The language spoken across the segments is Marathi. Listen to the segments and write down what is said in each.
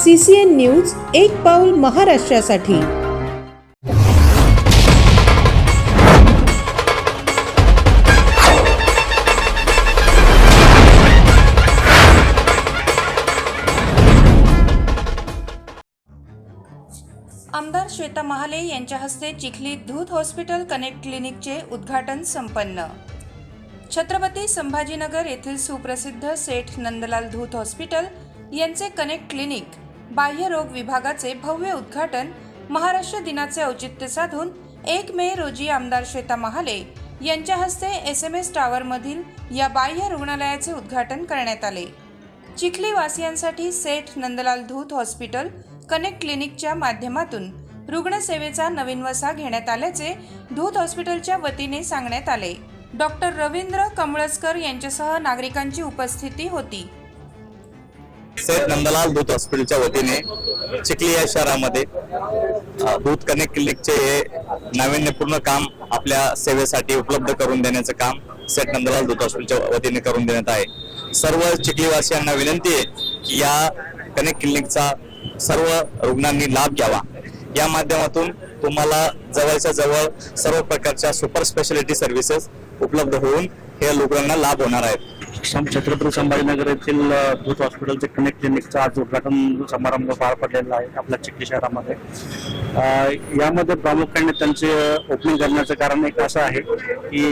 सी सी एन न्यूज एक पाऊल महाराष्ट्रासाठी. आमदार श्वेता महाले यांच्या हस्ते चिखली धूत हॉस्पिटल कनेक्ट क्लिनिकचे उद्घाटन संपन्न. छत्रपती संभाजीनगर येथील सुप्रसिद्ध सेठ नंदलाल धूत हॉस्पिटल यांचे कनेक्ट क्लिनिक बाह्यरोग विभागाचे भव्य उद्घाटन महाराष्ट्र दिनाचे औचित्य साधून एक मे रोजी आमदार श्वेता महाले यांच्या हस्ते एस एम एस टावरमधील या बाह्य रुग्णालयाचे उद्घाटन करण्यात आले. चिखली वासियांसाठी सेठ नंदलाल धूत हॉस्पिटल कनेक्ट क्लिनिकच्या माध्यमातून रुग्णसेवेचा नवीन वसा घेण्यात आल्याचे धूत हॉस्पिटलच्या वतीने सांगण्यात आले. डॉक्टर रवींद्र कमळसकर यांच्यासह नागरिकांची उपस्थिती होती. सेठ नंदलाल दूध हॉस्पिटलच्या वतीने चिखली या शहरामध्ये दूध कनेक्ट क्लिनिकचे हे नाविन्यपूर्ण काम आपल्या सेवेसाठी उपलब्ध करून देण्याचं काम सेठ नंदलाल दूध हॉस्पिटलच्या वतीने करून देण्यात आहे. सर्व चिखलीवासियांना विनंती आहे की या कनेक्ट क्लिनिकचा सर्व रुग्णांनी लाभ घ्यावा. या माध्यमातून तुम्हाला जवळच्या जवळ सर्व प्रकारच्या सुपर स्पेशालिटी सर्व्हिसेस उपलब्ध होऊन हे रुग्णांना लाभ होणार आहेत. छत्रपती संभाजीनगर येथील अ, दूध हॉस्पिटलचे कनेक्ट क्लिनिकचा आज उद्घाटन समारंभ पार पडलेला आहे आपल्या चिखली शहरामध्ये. यामध्ये प्रामुख्याने त्यांचे ओपनिंग करण्याचं कारण एक असं आहे की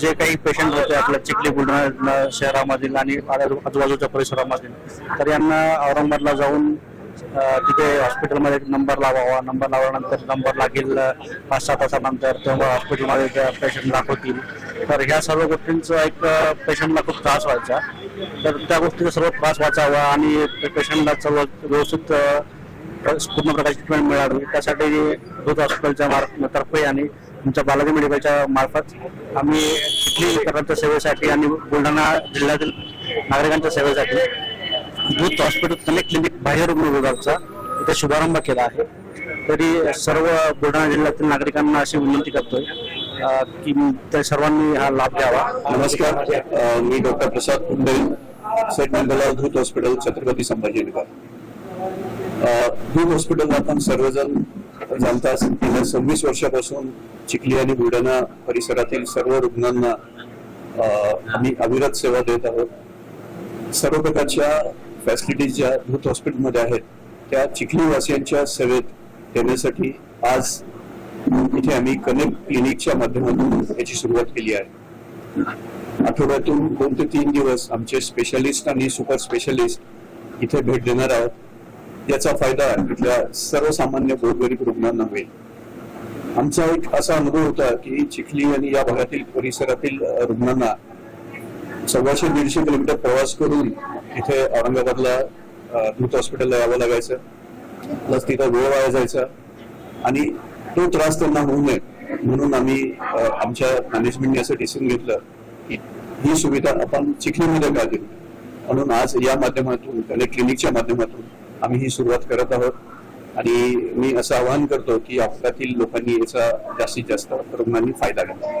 जे काही पेशंट होते आपल्या चिखली बुलढाणा शहरामधील आणि आजूबाजूच्या परिसरामधील तर यांना औरंगाबादला जाऊन तिथे हॉस्पिटलमध्ये नंबर लावावा. नंबर लावल्यानंतर नंबर लागेल पाच सहा तासानंतर तेव्हा हॉस्पिटलमध्ये त्या पेशंट दाखवतील. तर ह्या सर्व गोष्टींचा एक पेशंटला खूप त्रास व्हायचा. तर त्या गोष्टीचा सर्व त्रास वाचावा आणि पेशंटला सर्व व्यवस्थित पूर्ण प्रकारची ट्रीटमेंट मिळावी. त्यासाठी दूध हॉस्पिटलच्या मार्फ तर्फे आणि तुमच्या बालाजी मेडिकलच्या मार्फत आम्ही चिखलीकरांच्या सेवेसाठी आणि बुलढाणा जिल्ह्यातील नागरिकांच्या सेवेसाठी दूध हॉस्पिटल कनेक्ट म्हणजे क्लिनिक बाह्यरुग्ण विभागाचा इथे शुभारंभ केला आहे. तरी सर्व बुलढाणा जिल्ह्यातील नागरिकांना अशी विनंती करतोय की त्या सर्वांनी हा लाभ घ्यावा. नमस्कार. मी doctor Prasad Kundal set Mangala Dhoot hospital Chhatrapati Sambhajinagar अ, धूत हॉस्पिटल आपण सर्वजण जाणता गेल्या सव्वीस वर्षापासून चिखली आणि बुलढाणा परिसरातील सर्व रुग्णांना आम्ही अविरत सेवा देत आहोत. सर्व प्रकारच्या फॅसिलिटीज ज्या धूत हॉस्पिटलमध्ये आहेत. त्या चिखलीवासियांच्या सेवेत देण्यासाठी आज इथे आम्ही कनेक्ट क्लिनिकच्या माध्यमातून याची सुरुवात केली आहे. आठवड्यातून दोन ते तीन दिवस आमचे स्पेशालिस्ट आणि सुपर स्पेशलिस्ट इथे भेट देणार आहोत. याचा फायदा इथल्या सर्वसामान्य गोरगरीब रुग्णांना होईल. आमचा एक असा अनुभव होता की चिखली आणि या भागातील परिसरातील रुग्णांना सव्वाशे दीडशे किलोमीटर प्रवास करून इथे औरंगाबादला दूत हॉस्पिटलला यावं लागायचं. प्लस तिथं वेळ वाया जायचा. आणि तो त्रास त्यांना होऊ नये. म्हणून आम्ही आमच्या मॅनेजमेंटने असं डिसिजन घेतलं की ही सुविधा आपण चिखलीमध्ये का देऊ? म्हणून आज या माध्यमातून त्याने क्लिनिकच्या माध्यमातून आम्ही ही सुरुवात करत आहोत. आणि मी असं आवाहन करतो की आपल्यातील लोकांनी याचा जास्तीत जास्त रुग्णांनी फायदा घ्यावा.